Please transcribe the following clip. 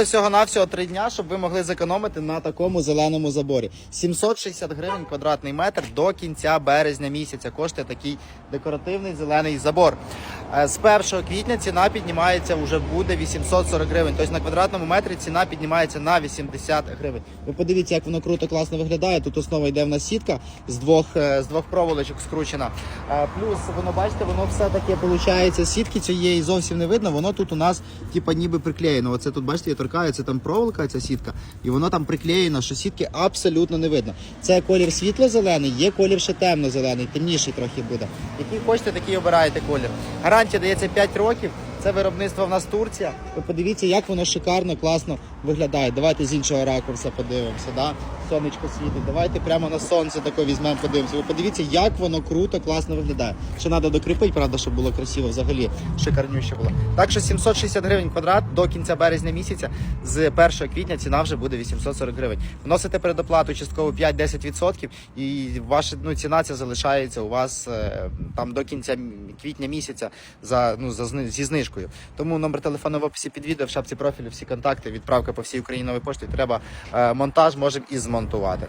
Всього навсього три дня, щоб ви могли зекономити на такому зеленому заборі. 760 гривень квадратний метр до кінця березня місяця коштує такий декоративний зелений забор. Е, З 1 квітня ціна піднімається вже буде 840 гривень. Тобто на квадратному метрі ціна піднімається на 80 гривень. Ви подивіться, як воно круто, класно виглядає. Тут основа йде в нас сітка з двох е, з двох проволочок скручена. Е, Плюс воно бачите, воно все таке виходить. Сітки цієї зовсім не видно. Воно тут у нас типа ніби приклеєно. Оце тут бачите, я торкаю, це там проволока, ця сітка, і воно там приклеєно, що сітки абсолютно не видно. Це колір світло-зелений, є колір ще темно-зелений, темніший трохи буде. Який хочете, такий обираєте колір. Гарантія дається 5 років. Це виробництво в нас Турція. Ви подивіться, як воно шикарно, класно виглядає. Давайте з іншого ракурсу подивимося. Да? Сонечко світить. Давайте прямо на сонце таке візьмемо, подивимося. Ви подивіться, як воно круто, класно виглядає. Ще треба докріпити, правда, щоб було красиво взагалі. Шикарнюще було. Так що 760 гривень квадрат до кінця березня місяця. З 1 квітня ціна вже буде 840 гривень. Вносите передоплату частково 5-10% і ваша ну, ціна ця залишається у вас е, там до кінця квітня місяця за, ну, за, зі знижкою. Тому номер телефону в описі під відео, в шапці профілю, всі контакти, відправка по всій Україні нової пошті. Треба е, монтаж, можемо і змонтувати.